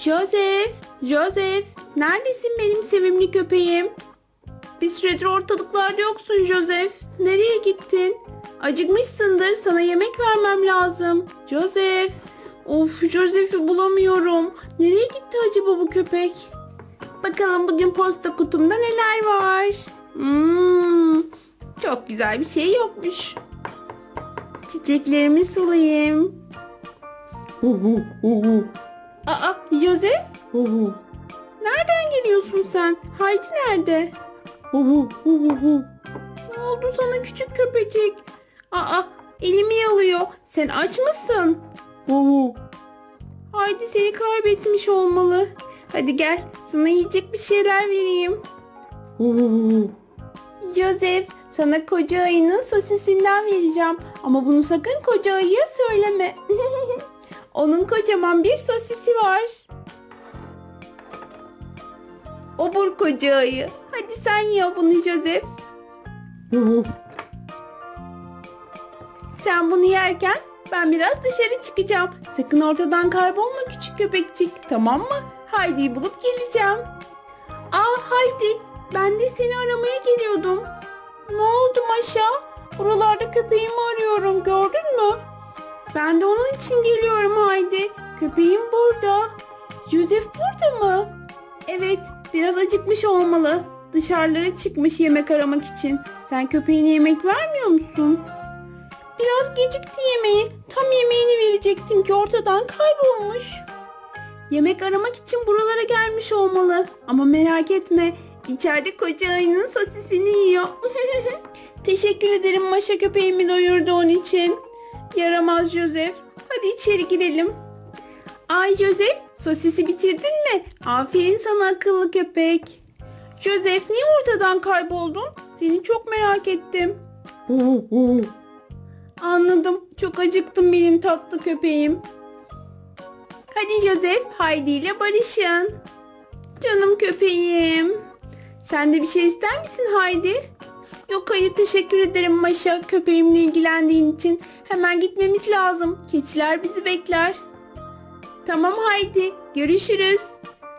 Joseph, Joseph, neredesin benim sevimli köpeğim? Bir süredir ortalıklarda yoksun Joseph. Nereye gittin? Acıkmışsındır, sana yemek vermem lazım. Joseph, of Joseph'i bulamıyorum. Nereye gitti acaba bu köpek? Bakalım bugün posta kutumda neler var? Hmm, çok güzel bir şey yokmuş. Çiçeklerimi sulayayım. Aa, Joseph, hu hu nereden geliyorsun sen? Haydi nerede? hu hu hu. Ne oldu sana küçük köpecik? Aa, elimi yalıyor. Sen aç mısın? Hu hu. Haydi seni kaybetmiş olmalı. Hadi gel, sana yiyecek bir şeyler vereyim. Hu hu hu. Joseph, sana koca ayının sosisinden vereceğim. Ama bunu sakın koca ayıya söyleme. Onun kocaman bir sosisi var. Obur koca ayı. Hadi sen ye bunu Joseph. Sen bunu yerken ben biraz dışarı çıkacağım. Sakın ortadan kaybolma küçük köpekçik. Tamam mı? Haydi'yi bulup geleceğim. Aa Haydi ben de seni aramaya geliyordum. Ne oldu Maşa? Buralarda köpeğimi arıyorum gördün mü? Ben de onun için geliyorum Haydi. Köpeğim burada. Joseph burada mı? Evet biraz acıkmış olmalı. Dışarılara çıkmış yemek aramak için. Sen köpeğine yemek vermiyor musun? Biraz gecikti yemeği. Tam yemeğini verecektim ki ortadan kaybolmuş. Yemek aramak için buralara gelmiş olmalı. Ama merak etme. içeride koca ayının sosisini yiyor. Teşekkür ederim Maşa köpeğimi doyurduğun için. Yaramaz Joseph. Hadi içeri girelim. Ay Joseph, sosisi bitirdin mi? Aferin sana akıllı köpek. Joseph niye ortadan kayboldun? Seni çok merak ettim. Anladım. Çok acıktım benim tatlı köpeğim. Hadi Joseph, Haydi ile barışın. Canım köpeğim. Sen de bir şey ister misin Haydi? Yok hayır teşekkür ederim Maşa köpeğimle ilgilendiğin için. Hemen gitmemiz lazım. Keçiler bizi bekler. Tamam Haydi görüşürüz.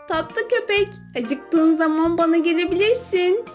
Tatlı köpek acıktığın zaman bana gelebilirsin.